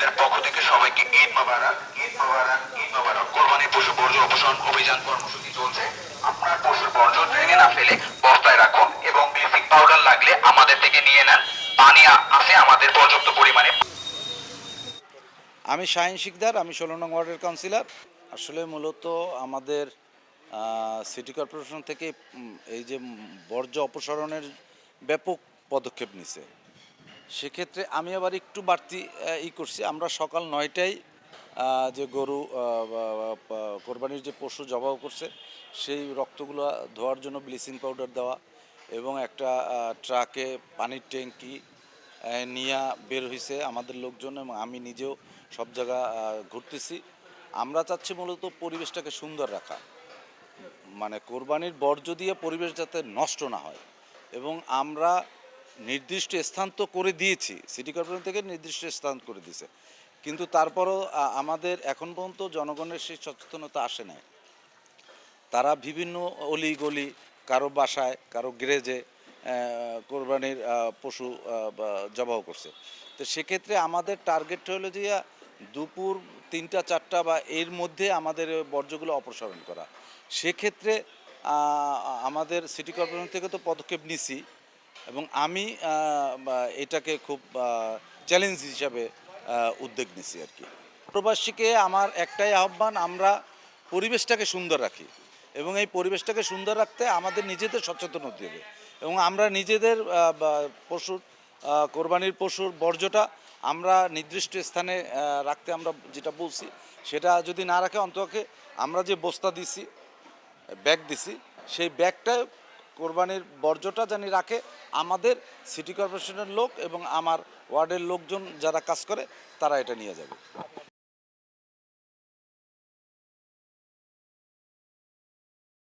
শহীদদের পক্ষ থেকে সবাইকে ঈদ মোবারক ঈদ মোবারক ঈদ মোবারক। কোরবানি পশু বর্জ্য অপসারণ অভিযান কর্মসূচি চলছে। আপনার পশুর বর্জ্য ড্রেনে না ফেলে বস্তায় রাখুন এবং ব্লিচিং পাউডার লাগলে আমাদের থেকে নিয়ে নেন। পানি আছে আমাদের পর্যাপ্ত পরিমাণে। আমি শাহিন শিকদার, আমি ষোলো নং ওয়ার্ডের কাউন্সিলর। আসলে মূলত আমাদের সিটি কর্পোরেশন থেকে এই যে বর্জ্য অপসারণের ব্যাপক পদক্ষেপ নিছে। সেক্ষেত্রে আমি আবার একটু বাড়তি ই করছি। আমরা সকাল নয়টায় যে গরু কোরবানির যে পশু জবাও করছে, সেই রক্তগুলো ধোয়ার জন্য ব্লিচিং পাউডার দেওয়া এবং একটা ট্রাকে পানির ট্যাঙ্কি নিয়ে বের হয়েছে আমাদের লোকজন এবং আমি নিজেও সব জায়গা ঘুরতেছি। আমরা চাচ্ছি মূলত পরিবেশটাকে সুন্দর রাখা। মানে কোরবানির বর্জ্য দিয়ে পরিবেশ যাতে নষ্ট না হয় এবং আমরা নির্দিষ্ট স্থান তো করে দিয়েছি সিটি কর্পোরেশন থেকে নির্দিষ্ট স্থান করে দিয়েছে। কিন্তু তারপরও আমাদের এখন পর্যন্ত জনগণের সেই সচেতনতা আসে নাই। তারা বিভিন্ন অলি গলি কারও বাসায়, কারও গ্রেজে কোরবানির পশু জবাহ করছে। তো সেক্ষেত্রে আমাদের টার্গেট হলো যে দুপুর তিনটা, চারটা বা এর মধ্যে আমাদের বর্জ্যগুলো অপসারণ করা। সেক্ষেত্রে আমাদের সিটি কর্পোরেশন থেকে তো পদক্ষেপ নিছি। এবং আমি এটাকে খুব চ্যালেঞ্জ হিসাবে উদ্যোগ নিছি আর কি। প্রবাসীকে আমার একটাই আহ্বান, আমরা পরিবেশটাকে সুন্দর রাখি এবং এই পরিবেশটাকে সুন্দর রাখতে আমাদের নিজেদের সচেতন হতে হবে এবং আমরা নিজেদের পশুর কোরবানির পশুর বর্জ্যটা আমরা নির্দিষ্ট স্থানে রাখতে আমরা যেটা বলছি, সেটা যদি না রাখে অন্তকে আমরা যে বস্তা দিছি, ব্যাগ দিছি, সেই ব্যাগটা কোরবানির বর্জ্যটা জানি রাখে, আমাদের সিটি কর্পোরেশনের লোক এবং আমার ওয়ার্ডের লোকজন যারা কাজ করে, তারা এটা নিয়ে যাবে।